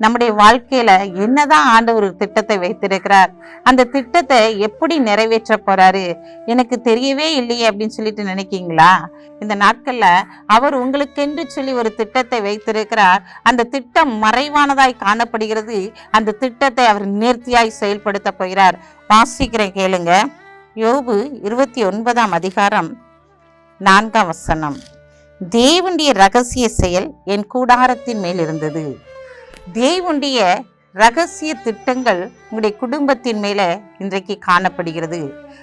நம்முடைய வாழ்க்கையில என்னதான் ஆண்டவர் ஒரு திட்டத்தை வைத்திருக்கிறார் அந்த திட்டத்தை எப்படி நிறைவேற்ற போறாரு எனக்கு தெரியவே இல்லையே அப்படின்னு சொல்லிட்டு நினைக்கீங்களா? இந்த நாட்கள்ல அவர் உங்களுக்கென்று சொல்லி ஒரு திட்டத்தை வைத்திருக்கிறார். அந்த திட்டம் மறைவானதாய் காணப்படுகிறது. அந்த திட்டத்தை அவர் நேர்த்தியாய் செயல்படுத்த போகிறார். வாசிக்கிறேன் கேளுங்க. யோபு இருபத்தி ஒன்பதாம் அதிகாரம் நான்காம் வசனம். தேவனுடைய ரகசிய செயல் என் கூடாரத்தின் மேல் இருந்தது. தேவனுடைய ரகசிய திட்டங்கள் உங்களுடைய குடும்பத்தின் மேலே இன்றைக்கு காணப்படுகிறது.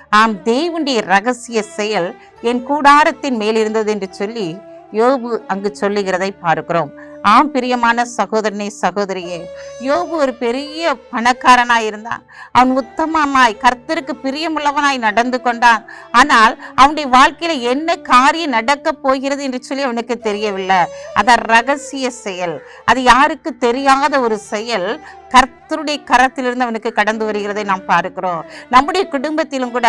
ஆம் தேவனுடைய ரகசிய செயல் என் கூடாரத்தின் மேல் இருந்தது என்று சொல்லி யோபு அங்கு சொல்லுகிறதை பார்க்கிறோம். ஆம் பிரியமான சகோதரனே சகோதரியே யோபு ஒரு பெரிய பணக்காரனாய் இருந்தான். அவன் உத்தமமாய் கர்த்தருக்கு பிரியமுள்ளவனாய் நடந்து கொண்டான். ஆனால் அவனுடைய வாழ்க்கையில என்ன காரியம் நடக்க போகிறது என்று சொல்லி அவனுக்கு தெரியவில்லை. அதான் ரகசிய செயல். அது யாருக்கு தெரியாத ஒரு செயல். கர்த்தருடைய கரத்திலிருந்து அவனுக்கு கடந்து வருகிறதை நாம் பார்க்கிறோம். நம்முடைய குடும்பத்திலும் கூட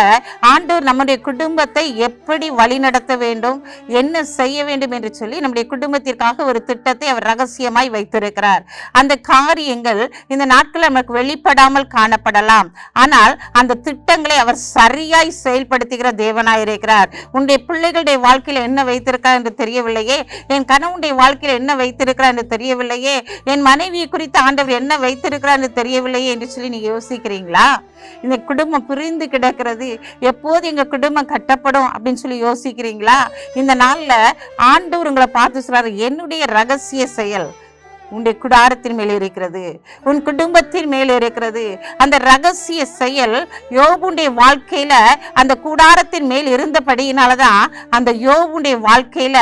ஆண்டவர் நம்முடைய குடும்பத்தை எப்படி வழிநடத்த வேண்டும் என்ன செய்ய வேண்டும் என்று சொல்லி நம்முடைய குடும்பத்திற்காக ஒரு திட்டத்தை அவர் ரகசியமாய் வைத்திருக்கிறார். அந்த காரியங்கள் இந்த நாட்களில் நமக்கு வெளிப்படாமல் காணப்படலாம். ஆனால் அந்த திட்டங்களை அவர் சரியாய் செயல்படுத்துகிற தேவனாய் இருக்கிறார். உன்னுடைய பிள்ளைகளுடைய வாழ்க்கையில என்ன வைத்திருக்கிறார் என்று தெரியவில்லையே? என் கணவனுடைய வாழ்க்கையில் என்ன வைத்திருக்கிறார் என்று தெரியவில்லையே? என் மனைவியை குறித்து ஆண்டவர் என்ன வைத்து என்று தெரியவில்லையே என்று சொல்லி நீங்க யோசிக்கிறீங்களா? இந்த குடும்பம் பிரிந்து கிடக்கிறது. எப்போது எங்க குடும்பம் கட்டப்படும் அப்படின்னு சொல்லி யோசிக்கிறீங்களா? இந்த நாள்ல ஆண்டவர் உங்களை பார்த்து சொல்றாரு என்னுடைய ரகசிய செயல் உன்னுடைய குடாரத்தின் மேல் இருக்கிறது உன் குடும்பத்தின் மேல் இருக்கிறது. அந்த ரகசிய செயல் யோபுடைய வாழ்க்கையில அந்த கூடாரத்தின் மேல் இருந்தபடியினாலதான் அந்த யோபுடைய வாழ்க்கையில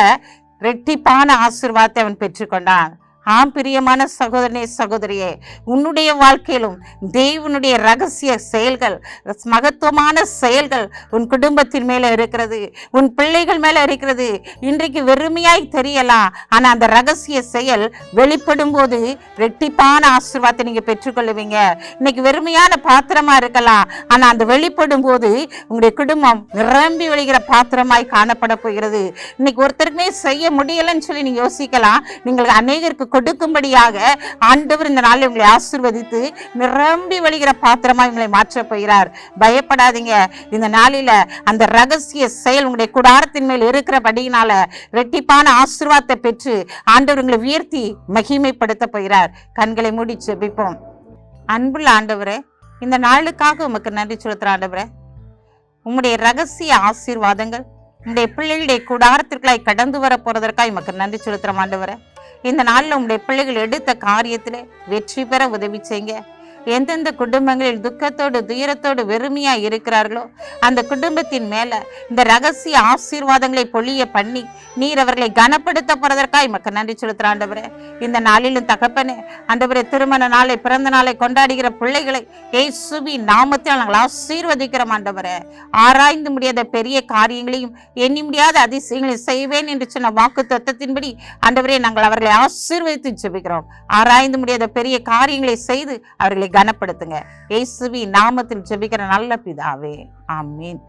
ரெட்டிப்பான ஆசிர்வாதத்தை அவன் பெற்றுக்கொண்டான். ஆம் பிரியமான சகோதரனே சகோதரியே உன்னுடைய வாழ்க்கையிலும் தேவனுடைய ரகசிய செயல்கள் மகத்துவமான செயல்கள் உன் குடும்பத்தின் மேலே இருக்கிறது உன் பிள்ளைகள் மேலே இருக்கிறது. இன்றைக்கு வெறுமையாய் தெரியலாம் ஆனால் அந்த ரகசிய செயல் வெளிப்படும் போது ரெட்டிப்பான ஆசீர்வாதத்தை நீங்கள் பெற்றுக்கொள்ளுவீங்க. இன்னைக்கு வெறுமையான பாத்திரமாக இருக்கலாம் ஆனால் அந்த வெளிப்படும் போது உங்களுடைய குடும்பம் நிரம்பி வழிகிற பாத்திரமாய் காணப்பட போகிறது. இன்னைக்கு ஒருத்தருக்குமே செய்ய முடியலைன்னு சொல்லி நீங்கள் யோசிக்கலாம் நீங்கள் அநேகருக்கு கொடுக்கும்படியாக ஆண்டவர் இந்த நாளில் உங்களை ஆசிர்வதித்து நிரம்பி வழிகிற பாத்திரமா உங்களை மாற்றப் போகிறார். பயப்படாதீங்க. இந்த நாளில அந்த ரகசிய செயல் உங்களுடைய குடாரத்தின் மேல் இருக்கிறபடியினால ரெட்டிப்பான ஆசிர்வாதத்தை பெற்று ஆண்டவர் உங்களை உயர்த்தி மகிமைப்படுத்த போகிறார். கண்களை மூடி செபிப்போம் அன்புள்ள ஆண்டவரே இந்த நாளுக்காக உமக்கு நன்றி செலுத்துற ஆண்டவரே உம்முடைய ரகசிய ஆசீர்வாதங்கள் உங்களுடைய பிள்ளைகளுடைய கூடாரத்திற்காய் கடந்து வர போறதற்காக உமக்கு நன்றி செலுத்துற ஆண்டவரே. இந்த நாளில் உங்களுடைய பிள்ளைகள் எடுத்த காரியத்தில் வெற்றி பெற உதவி செய்யுங்க. எந்தெந்த குடும்பங்களில் துக்கத்தோடு துயரத்தோடு வெறுமையாக இருக்கிறார்களோ அந்த குடும்பத்தின் மேலே இந்த ரகசிய ஆசீர்வாதங்களை பொழிய பண்ணி நீர் அவர்களை கனப்படுத்த போகிறதற்காக மக்க நன்றி செலுத்துகிற ஆண்டவரே. இந்த நாளிலும் தகப்பனே ஆண்டவரே திருமண நாளை பிறந்த நாளை கொண்டாடுகிற பிள்ளைகளை ஏசுபி நாமத்தில் நாங்கள் ஆசீர்வதிக்கிறோம் ஆண்டவரே. ஆராய்ந்து முடியாத பெரிய காரியங்களையும் எண்ணி முடியாத அதிசயங்களையும் செய்வேன் என்று சொன்ன வாக்கு தத்துவத்தின்படி ஆண்டவரே நாங்கள் அவர்களை ஆசீர்வதித்து ஜெபிக்கிறோம். ஆராய்ந்து முடியாத பெரிய காரியங்களை செய்து அவர்களை கனப்படுத்துங்க. இயேசுவி நாமத்தில் ஜெபிக்கிற நல்ல பிதாவே. ஆமீன்.